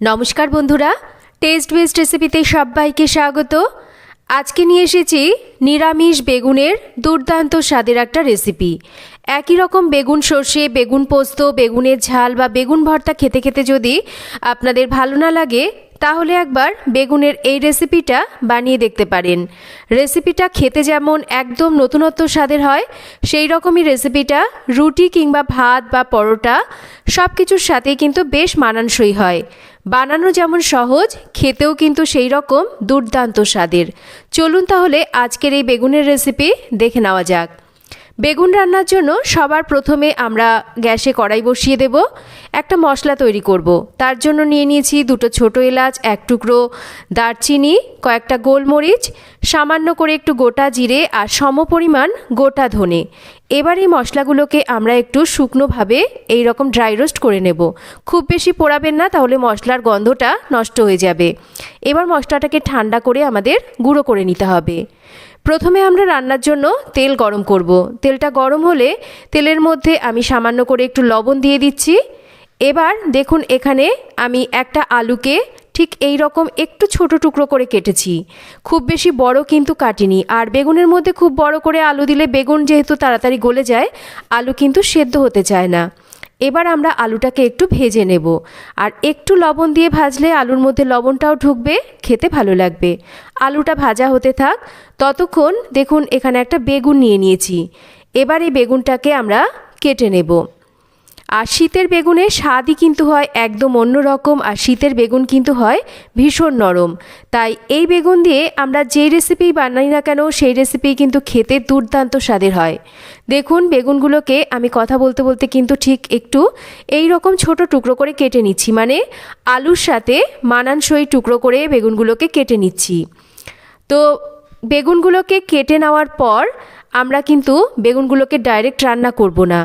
নমস্কার বন্ধুরা test best রেসিপিতে সবাইকে স্বাগত। আজকে নিয়ে এসেছি নিরামিষ বেগুনের দুর্দান্ত স্বাদের একটা রেসিপি একই রকম বেগুন সর্ষে, বেগুন পোস্ত, বেগুনের ঝাল বা বেগুন ভর্তা খেতে খেতে যদি আপনাদের ভালো না লাগে, তাহলে একবার বেগুনের এই রেসিপিটা বানিয়ে দেখতে পারেন। রেসিপিটা খেতে যেমন একদম নতুনত্ব স্বাদের হয়, সেই রকমই রেসিপিটা রুটি কিংবা ভাত বা পরোটা সব কিছুর সাথেই কিন্তু বেশ মানানসই হয়। বানানো যেমন সহজ, খেতেও কিন্তু সেই রকম দুর্দান্ত স্বাদের। চলুন তাহলে আজকের এই বেগুনের রেসিপি দেখে নেওয়া যাক। বেগুন রান্নার জন্য সবার প্রথমে আমরা গ্যাসে কড়াই বসিয়ে দেব, একটা মশলা তৈরি করব। তার জন্য নিয়ে নিয়েছি দুটো ছোট এলাচ, এক টুকরো দারচিনি, কয়েকটা গোলমরিচ, সামান্য করে একটু গোটা জিরে আর সমপরিমাণ গোটা ধনে। এবার এই মশলাগুলোকে আমরা একটু শুকনোভাবে এই রকম ড্রাই রোস্ট করে নেব। খুব বেশি পোড়াবেন না, তাহলে মশলার গন্ধটা নষ্ট হয়ে যাবে। এবার মশলাটাকে ঠান্ডা করে আমাদের গুঁড়ো করে নিতে হবে। প্রথমে আমরা রান্নার জন্য তেল গরম করব। তেলটা গরম হলে তেলের মধ্যে আমি সামান্য করে একটু লবণ দিয়ে দিচ্ছি। এবার দেখুন এখানে আমি একটা আলুকে ঠিক এই রকম একটু ছোট টুকরো করে কেটেছি। খুব বেশি বড় কিন্তু কাটিনি। আর বেগুনের মধ্যে খুব বড় করে আলু দিলে বেগুন যেহেতু তাড়াতাড়ি গলে যায়, আলু কিন্তু সেদ্ধ হতে চায় না। এবার আমরা আলুটাকে একটু ভেজে নেব। আর একটু লবণ দিয়ে ভাজলে আলুর মধ্যে লবণটাও ঢুকবে, খেতে ভালো লাগবে। আলুটা ভাজা হতে থাক, ততক্ষণ দেখুন এখানে একটা বেগুন নিয়ে নিয়েছি। এবার এই বেগুনটাকে আমরা কেটে নেব। আর শীতের বেগুনে স্বাদই কিন্তু হয় একদম অন্য রকম, আর শীতের বেগুন কিন্তু হয় ভীষণ নরম। তাই এই বেগুন দিয়ে আমরা যে রেসিপি বানাই না কেন, সেই রেসিপি কিন্তু খেতে দুর্দান্ত স্বাদের হয়। দেখুন বেগুনগুলোকে আমি কথা বলতে বলতে কিন্তু ঠিক একটু এই রকম ছোট টুকরো করে কেটে নিচ্ছি। মানে আলুর সাথে মানানসই টুকরো করে বেগুনগুলোকে কেটে নিচ্ছি। তো বেগুনগুলোকে কেটে নেওয়ার পর আমরা কিন্তু বেগুনগুলোকে ডাইরেক্ট রান্না করব না।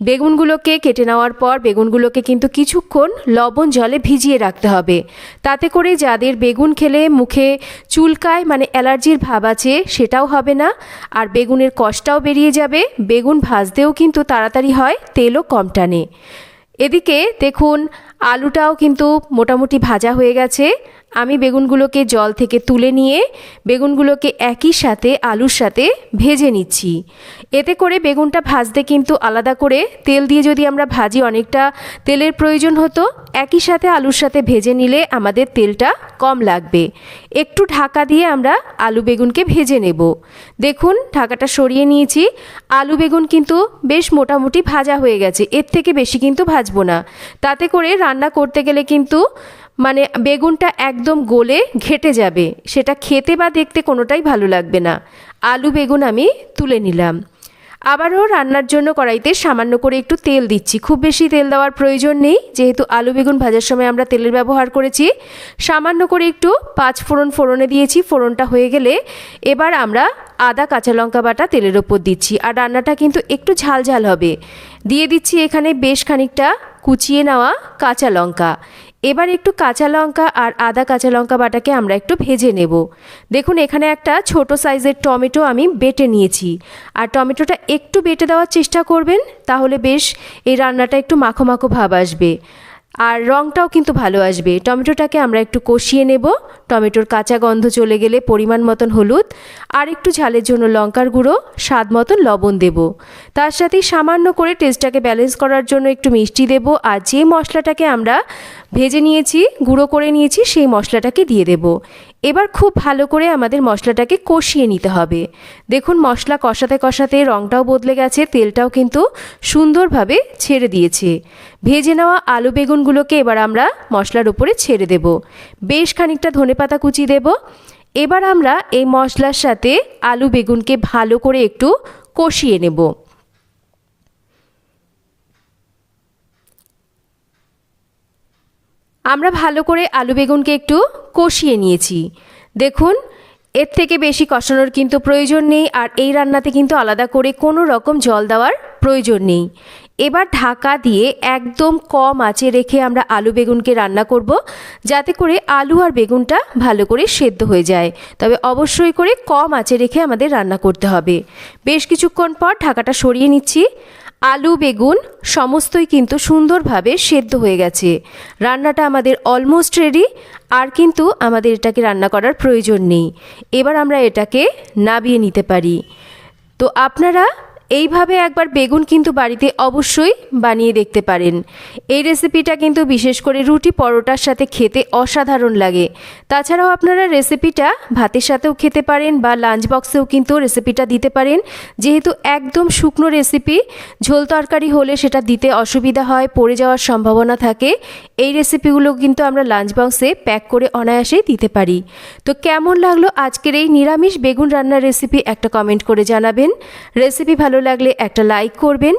বেগুনগুলোকে কেটে নেওয়ার পর বেগুনগুলোকে কিন্তু কিছুক্ষণ লবণ জলে ভিজিয়ে রাখতে হবে। তাতে করে যাদের বেগুন খেলে মুখে চুলকায় মানে অ্যালার্জির ভাব আছে, সেটাও হবে না। আর বেগুনের কষটাও বেরিয়ে যাবে। বেগুন ভাজতেও কিন্তু তাড়াতাড়ি হয়, তেলও কম টানে। এদিকে দেখুন আলুটাও কিন্তু মোটামুটি ভাজা হয়ে গেছে। আমি বেগুনগুলোকে জল থেকে তুলে নিয়ে বেগুনগুলোকে একই সাথে আলুর সাথে ভেজে নিচ্ছি। এতে করে বেগুনটা ভাজতে কিন্তু আলাদা করে তেল দিয়ে যদি আমরা ভাজি অনেকটা তেলের প্রয়োজন হতো, একই সাথে আলুর সাথে ভেজে নিলে আমাদের তেলটা কম লাগবে। একটু ঢাকা দিয়ে আমরা আলু বেগুনকে ভেজে নেব। দেখুন, ঢাকাটা সরিয়ে নিয়েছি। আলু বেগুন কিন্তু বেশ মোটামুটি ভাজা হয়ে গেছে। এর থেকে বেশি কিন্তু ভাজবো না। তাতে করে রান্না করতে গেলে কিন্তু মানে বেগুনটা একদম গোলে ঘেটে যাবে। সেটা খেতে বা দেখতে কোনোটাই ভালো লাগবে না। আলু, বেগুন আমি তুলে নিলাম। আবারও রান্নার জন্য কড়াইতে সামান্য করে একটু তেল দিচ্ছি। খুব বেশি তেল দেওয়ার প্রয়োজন নেই। যেহেতু আলু বেগুন ভাজার সময় আমরা তেলের ব্যবহার করেছি, সামান্য করে একটু পাঁচ ফোড়ন ফোড়নে দিয়েছি। ফোড়নটা হয়ে গেলে এবার আমরা আদা, কাঁচা লঙ্কা বাটা তেলের ওপর দিচ্ছি। আর রান্নাটা কিন্তু একটু ঝাল ঝাল হবে। দিয়ে দিচ্ছি এখানে বেশ খানিকটা কুচিয়ে নেওয়া কাঁচা লঙ্কা। এবার একটু কাঁচা লঙ্কা আর আদা কাঁচা লঙ্কা বাটাকে আমরা একটু ভেজে নেব। দেখুন, এখানে একটা ছোট সাইজের টমেটো আমি বেটে নিয়েছি। আর টমেটোটা একটু বেটে দেওয়ার চেষ্টা করবেন, তাহলে বেশ এই রান্নাটা একটু মাখো মাখো ভাব আসবে। আর রঙটাও কিন্তু ভালো আসবে। টমেটোটাকে আমরা একটু কষিয়ে নেব। টমেটোর কাঁচা গন্ধ চলে গেলে পরিমাণ মতন হলুদ আর একটু ঝালের জন্য লঙ্কার গুঁড়ো, স্বাদ মতন লবণ দেব। তার সাথে সামান্য করে টেস্টটাকে ব্যালেন্স করার জন্য একটু মিষ্টি দেব আর যে মশলাটাকে আমরা ভেজে নিয়েছি, গুঁড়ো করে নিয়েছি সেই মশলাটাকে দিয়ে দেব। এবার খুব ভালো করে আমাদের মশলাটাকে কষিয়ে নিতে হবে। দেখুন, মশলা কষাতে কষাতে রঙটাও বদলে গেছে, তেলটাও কিন্তু সুন্দরভাবে ছেড়ে দিয়েছে। ভেজে নেওয়া আলু বেগুনগুলোকে এবার আমরা মশলার উপরে ছেড়ে দেব। বেশ খানিকটা ধনেপাতা কুচি দেব। এবার আমরা এই মশলার সাথে আলু বেগুনকে ভালো করে একটু কষিয়ে নেব। আমরা ভালো করে আলু বেগুনকে একটু কষিয়ে নিয়েছি। দেখুন, এর থেকে বেশি কষানোর কিন্তু প্রয়োজন নেই আর এই রান্নাতে কিন্তু আলাদা করে কোনো রকম জল দেওয়ার প্রয়োজন নেই। এবার ঢাকা দিয়ে একদম কম আঁচে রেখে আমরা আলু বেগুনকে রান্না করব, যাতে করে আলু আর বেগুনটা ভালো করে সেদ্ধ হয়ে যায়। তবে অবশ্যই করে কম আঁচে রেখে আমাদের রান্না করতে হবে। বেশ কিছুক্ষণ পর ঢাকাটা সরিয়ে নিচ্ছি। আলু, বেগুন, সমস্তই কিন্তু সুন্দরভাবে সেদ্ধ হয়ে গেছে। রান্নাটা আমাদের অলমোস্ট রেডি আর কিন্তু আমাদের এটাকে রান্না করার প্রয়োজন নেই। এবার আমরা এটাকে নাবিয়ে নিতে পারি। তো আপনারা এইভাবে একবার বেগুন কিন্তু বাড়িতে অবশ্যই বানিয়ে দেখতে পারেন। এই রেসিপিটা কিন্তু বিশেষ করে রুটি পরোটার সাথে খেতে অসাধারণ লাগে। তাছাড়াও আপনারা রেসিপিটা ভাতের সাথেও খেতে পারেন বা লাঞ্চ বক্সেও কিন্তু রেসিপিটা দিতে পারেন। যেহেতু একদম শুকনো রেসিপি, ঝোল তরকারি হলে সেটা দিতে অসুবিধা হয়, পড়ে যাওয়ার সম্ভাবনা থাকে। এই রেসিপিগুলো কিন্তু আমরা লাঞ্চ বক্সে প্যাক করে অনায়াসেই দিতে পারি। তো কেমন লাগল আজকের এই নিরামিষ বেগুন রান্নার রেসিপি, একটা কমেন্ট করে জানাবেন। রেসিপি ভালো লাগলে একটা লাইক করবেন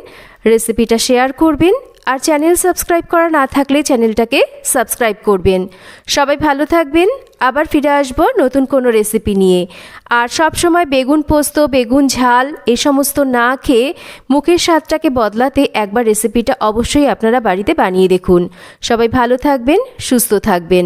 রেসিপিটা শেয়ার করবেন, আর চ্যানেল সাবস্ক্রাইব করা না থাকলে চ্যানেলটাকে সাবস্ক্রাইব করবেন। সবাই ভালো থাকবেন, আবার ফিরে আসব নতুন কোনো রেসিপি নিয়ে। আর সব সময় বেগুন পোস্ত, বেগুন ঝাল, এ সমস্ত না খেয়ে মুখের স্বাদটাকে বদলাতে একবার রেসিপিটা অবশ্যই আপনারা বাড়িতে বানিয়ে দেখুন। সবাই ভালো থাকবেন, সুস্থ থাকবেন।